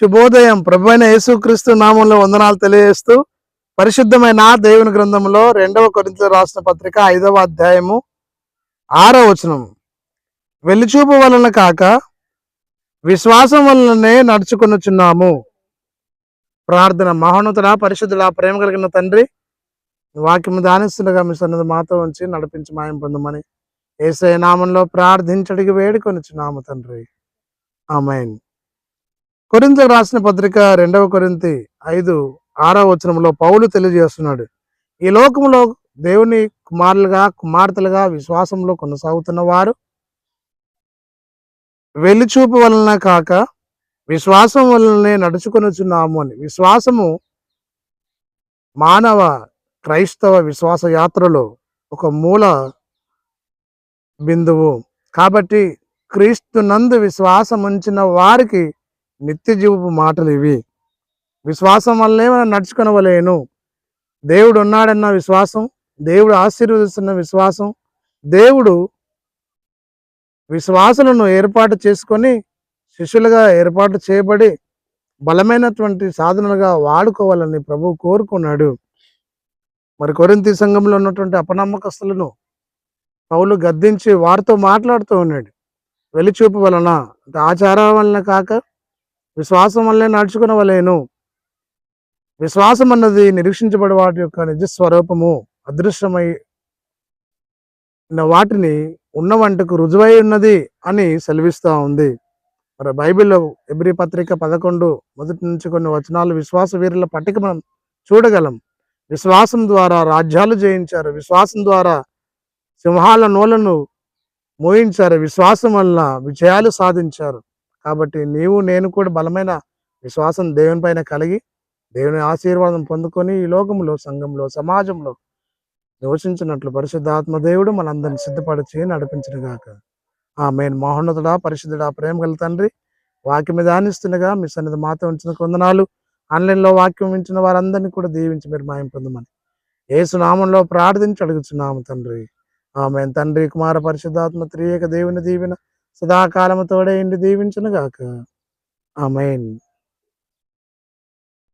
శుభోదయం. ప్రభువైన యేసుక్రీస్తు నామంలో వందనాలు తెలియజేస్తూ పరిశుద్ధమైన దేవుని గ్రంథంలో రెండవ కొరింత రాసిన పత్రిక ఐదవ అధ్యాయము ఆరో వచనం. వెలిచూపు వలన కాక విశ్వాసం వలననే నడుచుకొనుచున్నాము. ప్రార్థన మహోన్నతుడ పరిశుద్ధుల ప్రేమ కలిగిన తండ్రి వాక్యం దానిస్తుండగా మీ సన్నది మాతో ఉంచి నడిపించి మాయం పొందమని ఏసై నామంలో ప్రార్థించడికి వేడుకొనిచున్నాము తండ్రి. ఆమెన్. కొరింత రాసిన పత్రిక రెండవ కొరింతి ఐదు ఆరవ వచనంలో పౌలు తెలియజేస్తున్నాడు. ఈ లోకంలో దేవుని కుమారులుగా కుమార్తెలుగా విశ్వాసంలో కొనసాగుతున్న వారు వెలిచూపు వలన కాక విశ్వాసం వలననే నడుచుకొనిచున్నాము అని. విశ్వాసము మానవ క్రైస్తవ విశ్వాస యాత్రలో ఒక మూల బిందువు. కాబట్టి క్రీస్తు నందు విశ్వాసం ఉంచిన వారికి నిత్య జీవపు మాటలు ఇవి. విశ్వాసం వల్లే మనం నడుచుకొనవలేను. దేవుడు ఉన్నాడన్న విశ్వాసం దేవుడు ఆశీర్వదిస్తున్న విశ్వాసం దేవుడు విశ్వాసులను ఏర్పాటు చేసుకొని శిష్యులుగా ఏర్పాటు చేయబడి బలమైనటువంటి సాధనలుగా వాడుకోవాలని ప్రభు కోరుకున్నాడు. మరి కొరింతి సంఘంలో ఉన్నటువంటి అపనమ్మకస్తులను పౌలు గద్దించి వారితో మాట్లాడుతూ ఉన్నాడు. వెలిచూపు వలన ఆచారం వలన కాక విశ్వాసం వల్లే నడుచుకునవలేను. విశ్వాసం అన్నది నిరీక్షించబడే వాటి యొక్క నిజ స్వరూపము అదృశ్యమై ఉన్న వాటిని ఉన్న వంటకు రుజువై ఉన్నది అని సెలవిస్తూ ఉంది. మరి బైబిల్లో ఎబ్రి పత్రిక పదకొండు మొదటి నుంచి కొన్ని వచనాలు విశ్వాస వీరుల పట్టిక మనం చూడగలం. విశ్వాసం ద్వారా రాజ్యాలు జయించారు. విశ్వాసం ద్వారా సింహాల నోలను మోయించారు. విశ్వాసం వల్ల విజయాలు సాధించారు. కాబట్టి నీవు నేను కూడా బలమైన విశ్వాసం దేవుని పైన కలిగి దేవుని ఆశీర్వాదం పొందుకొని ఈ లోకంలో సంఘంలో సమాజంలో నివసించినట్లు పరిశుద్ధాత్మ దేవుడు మనందరిని సిద్ధపరిచి నడిపించినగాక. ఆ మెయిన్ మహోన్నతుడా పరిశుద్ధుడా ప్రేమ గల తండ్రి వాక్యం మీద ధ్యానిస్తుండగా మీ సన్నిధి మాతో ఉంచిన కొందనాలు ఆన్లైన్లో వాక్యం వించిన వారందరినీ కూడా దీవించి మీరు మాయం పొందమని. ఏసునామంలో ప్రార్థించి అడుగుతున్నాము తండ్రి. ఆమె తండ్రి కుమార పరిశుద్ధాత్మ త్రియేక దేవుని దీవెన సదాకాలము తోడే ఇండి దీవించునుగాక. ఆమెన్.